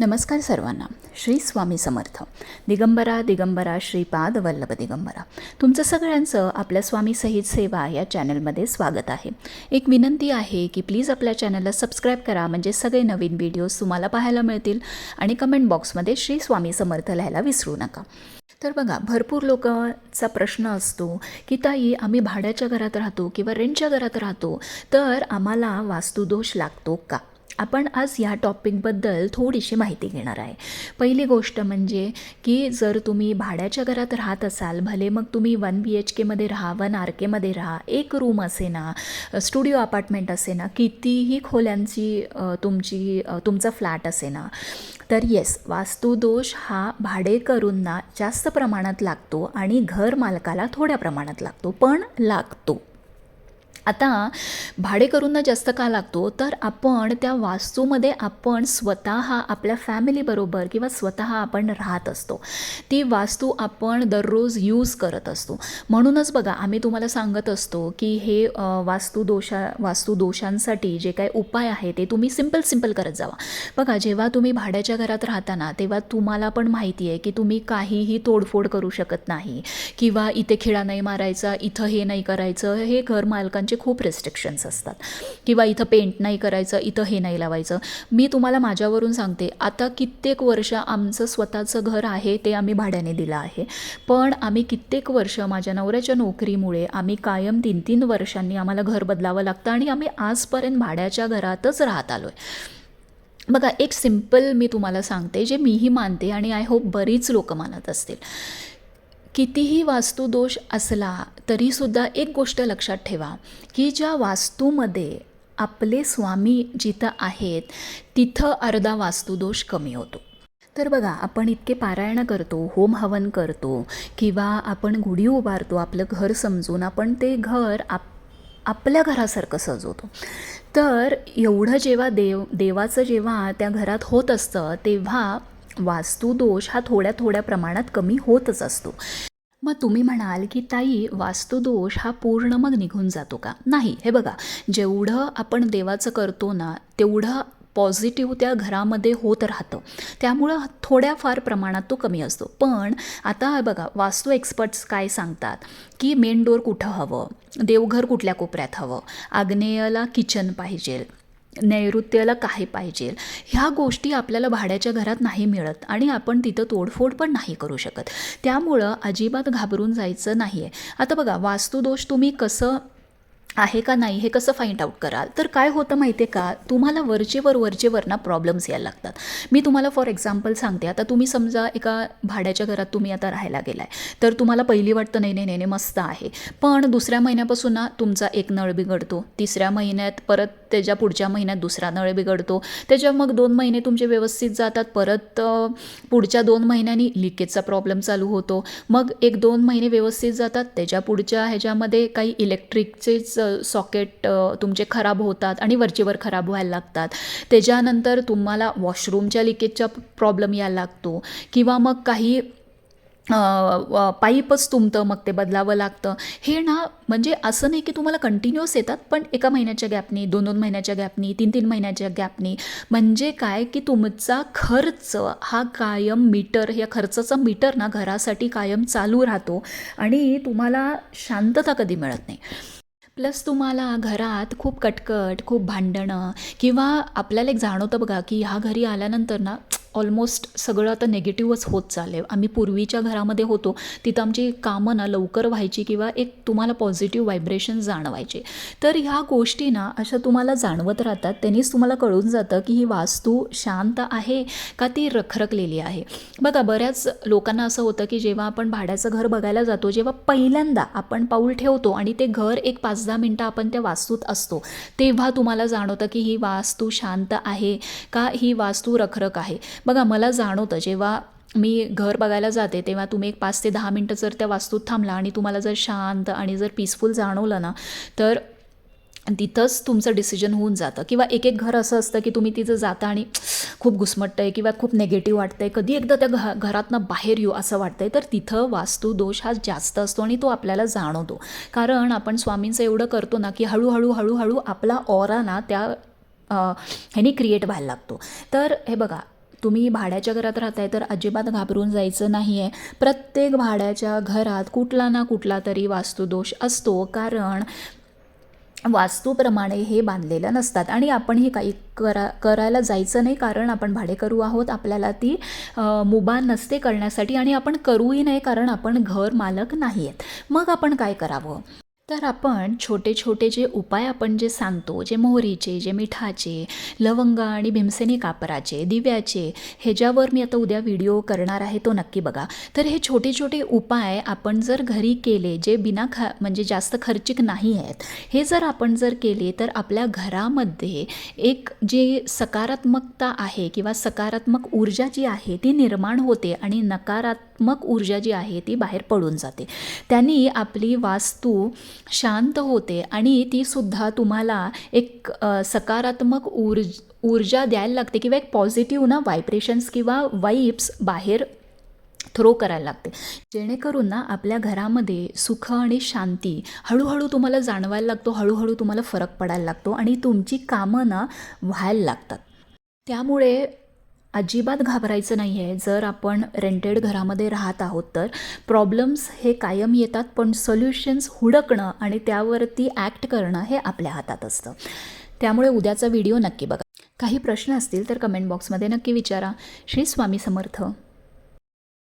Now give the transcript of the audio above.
नमस्कार सर्वांना. श्री स्वामी समर्थ. दिगंबरा दिगंबरा श्रीपाद वल्लभ दिगंबरा. तुमचं सगळ्यांचं आपल्या स्वामी सहित सेवा या चॅनलमध्ये स्वागत आहे. एक विनंती आहे की प्लीज आपल्या चॅनलला सबस्क्राईब करा म्हणजे सगळे नवीन व्हिडिओज तुम्हाला पाहायला मिळतील आणि कमेंट बॉक्समध्ये श्री स्वामी समर्थ लिहायला विसरू नका. तर बघा भरपूर लोकांचा प्रश्न असतो की ताई आम्ही भाड्याच्या घरात राहतो किंवा रेंटच्या घरात राहतो तर आम्हाला वास्तुदोष लागतो का? आपण आज या टॉपिकबद्दल थोडीशी माहिती घेणार आहे. पहिली गोष्ट म्हणजे की जर तुम्ही भाड्याच्या घरात राहत असाल भले मग तुम्ही वन बी एच केमध्ये राहा वन आर केमध्ये राहा एक रूम असे ना स्टुडिओ अपार्टमेंट असे ना कितीही खोल्यांची तुमची तुमचा फ्लॅट असे ना तर येस वास्तुदोष हा भाडेकरूंना जास्त प्रमाणात लागतो आणि घर मालकाला थोड्या प्रमाणात लागतो पण लागतो. आता भाडेकरूंना जास्त का लागतो? तर आपण त्या वास्तूमध्ये आपण स्वतः आपल्या फॅमिलीबरोबर किंवा स्वतः आपण राहत असतो. ती वास्तू आपण दररोज यूज करत असतो. म्हणूनच बघा आम्ही तुम्हाला सांगत असतो की हे अ, वास्तुदोषा वास्तुदोषांसाठी जे काही उपाय आहे ते तुम्ही सिंपल सिंपल करत जावा. बघा जेव्हा तुम्ही भाड्याच्या घरात राहता ना तेव्हा तुम्हाला पण माहिती आहे की तुम्ही काहीही तोडफोड करू शकत नाही. किंवा इथे खिळा नाही मारायचा इथं हे नाही करायचं हे घर मालकांचे खूप रिस्ट्रिक्शन्स असतात. किंवा इथं पेंट नाही करायचं इथं हे नाही लावायचं. मी तुम्हाला माझ्यावरून सांगते आता कित्येक वर्ष आमचं स्वतःचं घर आहे ते आम्ही भाड्याने दिलं आहे. पण आम्ही कित्येक वर्ष माझ्या नवऱ्याच्या नोकरीमुळे आम्ही कायम तीन तीन वर्षांनी आम्हाला घर बदलावं लागतं आणि आम्ही आजपर्यंत भाड्याच्या घरातच राहत आलो आहे बघा एक सिंपल मी तुम्हाला सांगते जे मीही मानते आणि आय होप बरीच लोक मानत असतील. कितीही वास्तुदोष असला तरीसुद्धा एक गोष्ट लक्षात ठेवा की ज्या वास्तूमध्ये आपले स्वामी जिथं आहेत तिथं अर्धा वास्तुदोष कमी होतो. तर बघा आपण इतके पारायणं करतो होम हवन करतो किंवा आपण गुढी उभारतो आपलं घर समजून आपण ते घर आप आपल्या घरासारखं सजवतो. तर एवढं जेव्हा देव देवाचं जेव्हा त्या घरात होत असतं तेव्हा वास्तुदोष हा थोड्या थोड्या प्रमाणात कमी होतच असतो. मग तुम्ही म्हणाल की ताई वास्तुदोष हा पूर्ण मग निघून जातो का? नाही हे बघा जेवढं आपण देवाचं करतो ना तेवढं पॉझिटिव्ह त्या घरामध्ये होत राहतं. त्यामुळं थोड्याफार प्रमाणात तो कमी असतो. पण आता बघा वास्तू एक्सपर्ट्स काय सांगतात? की मेन डोअर कुठं हवं? देवघर कुठल्या कोपऱ्यात हवं? आग्नेयला किचन पाहिजे. नैऋत्याला काय पाहिजे. ह्या गोष्टी आपल्याला भाड्याच्या घरात नाही मिळत आणि आपण तिथं तोडफोड पण नाही करू शकत. त्यामुळं अजिबात घाबरून जायचं नाही आहे आता बघा वास्तुदोष तुम्ही कसं आहे का नाही हे कसं फाईंड आउट कराल? तर काय होतं माहिती आहे का? तुम्हाला वरचेवर वरचेवर ना प्रॉब्लेम्स यायला लागतात. मी तुम्हाला फॉर एक्झाम्पल सांगते. आता तुम्ही समजा एका भाड्याच्या घरात तुम्ही आता राहायला गेलाय. तर तुम्हाला पहिली वाटतं नाही नाही नाही मस्त आहे. पण दुसऱ्या महिन्यापासून ना तुमचा एक नळ बिघडतो. तिसऱ्या महिन्यात परत त्याच्या पुढच्या महिन्यात दुसरा नळ बिघडतो. त्याच्या मग दोन महिने तुमचे व्यवस्थित जातात. परत पुढच्या दोन महिन्यांनी लिकेजचा प्रॉब्लेम चालू होतो. मग एक दोन महिने व्यवस्थित जातात. त्याच्या पुढच्या ह्याच्यामध्ये काही इलेक्ट्रिकचेच सॉकेट तुमचे खराब होतात आणि वरचेवर खराब व्हायला लागतात. त्याच्यानंतर तुम्हाला वॉशरूमच्या लिकेजचा प्रॉब्लेम यायला लागतो. किंवा मग काही पाईपच तुमतं मग ते बदलावं लागतं. हे ना म्हणजे असं नाही की तुम्हाला कंटिन्युअस येतात पण एका महिन्याच्या गॅपनी दोन दोन महिन्याच्या गॅपनी तीन तीन महिन्याच्या गॅपनी म्हणजे काय की तुमचा खर्च हा कायम मीटर या खर्चाचा मीटर ना घरासाठी कायम चालू राहतो आणि तुम्हाला शांतता कधी मिळत नाही. प्लस तुम्हाला घरात खूप कटकट खूप भांडणं किंवा आपल्याला एक जाणवतं बघा की ह्या घरी आल्यानंतर ना ऑलमोस्ट सगळं आता नेगेटिव्हच होत चाललं आहे आम्ही पूर्वीच्या घरामध्ये होतो तिथं आमची कामं ना लवकर व्हायची किंवा एक तुम्हाला पॉझिटिव्ह व्हायब्रेशन जाणवायचे. तर ह्या गोष्टी ना अशा तुम्हाला जाणवत राहतात त्यांनीच तुम्हाला कळून जातं की ही वास्तू शांत आहे का ती रखरखलेली आहे. बघा बऱ्याच लोकांना असं होतं की जेव्हा आपण भाड्याचं घर बघायला जातो जेव्हा पहिल्यांदा आपण पाऊल ठेवतो आणि ते घर एक पाच दहा मिनटं आपण त्या वास्तूत असतो तेव्हा तुम्हाला जाणवतं की ही वास्तू शांत आहे का ही वास्तू रखरख आहे. बघा मला जाणवतं जेव्हा मी घर बघायला जाते तेव्हा तुम्ही एक पाच ते दहा मिनटं जर त्या वास्तूत थांबला आणि तुम्हाला जर शांत आणि जर पीसफुल जाणवलं ना तर तिथंच तुमचं डिसिजन होऊन जातं. किंवा एक एक घर असं असतं की तुम्ही तिथं जाता आणि खूप घुसमटतं आहे किंवा खूप नेगेटिव्ह वाटतं आहे कधी एकदा त्या घ घरातनं बाहेर येऊ असं वाटतं आहे तर तिथं वास्तुदोष हा जास्त असतो आणि तो आपल्याला जाणवतो. कारण आपण स्वामींचं एवढं करतो ना की हळूहळू हळूहळू आपला ऑरा ना त्या ह्याने ह्यानी क्रिएट व्हायला लागतो. तर हे बघा तुम्ही भाड्याच्या घरात राहताय तर अजिबात घाबरून जायचं नाही आहे प्रत्येक भाड्याच्या घरात कुठला ना कुठला तरी वास्तुदोष असतो. कारण वास्तूप्रमाणे हे बांधलेलं नसतात. आणि आपण हे काही करा करायला जायचं नाही कारण आपण भाडेकरू आहोत. आपल्याला ती मुभा नसते करण्यासाठी आणि आपण करूही नाही कारण आपण घर मालक नाही आहेत मग आपण काय करावं? तर आपण छोटे छोटे जे उपाय आपण जे सांगतो जे मोहरीचे जे मिठाचे लवंग आणि भीमसेनी कापराचे दिव्याचे ह्याच्यावर मी आता उद्या व्हिडिओ करणार आहे तो नक्की बघा. तर हे छोटे छोटे उपाय आपण जर घरी केले जे बिना खा म्हणजे जास्त खर्चिक नाही आहेत हे जर आपण जर केले तर आपल्या घरामध्ये एक जे सकारात्मकता आहे किंवा सकारात्मक ऊर्जा जी आहे ती निर्माण होते आणि नकारात्मक ऊर्जा जी आहे ती बाहेर पडून जाते. त्यांनी आपली वास्तू शांत होते आणि ती सुद्धा तुम्हाला एक सकारात्मक ऊर्ज ऊर्जा द्यायला लागते किंवा एक पॉझिटिव्ह ना व्हायब्रेशन्स किंवा वाईब्स बाहेर थ्रो करायला लागते. जेणेकरून ना आपल्या घरामध्ये सुख आणि शांती हळूहळू तुम्हाला जाणवायला लागतो हळूहळू तुम्हाला फरक पडायला लागतो आणि तुमची कामं ना व्हायला लागतात. त्यामुळे अजिबात घाबरायचं नाही आहे जर आपण रेंटेड घरामध्ये राहत आहोत तर प्रॉब्लेम्स हे कायम येतात पण सोल्युशन्स हुडकणं आणि त्यावरती ॲक्ट करणं हे आपल्या हातात असतं. त्यामुळे उद्याचा व्हिडिओ नक्की बघा. काही प्रश्न असतील तर कमेंट बॉक्समध्ये नक्की विचारा. श्री स्वामी समर्थ.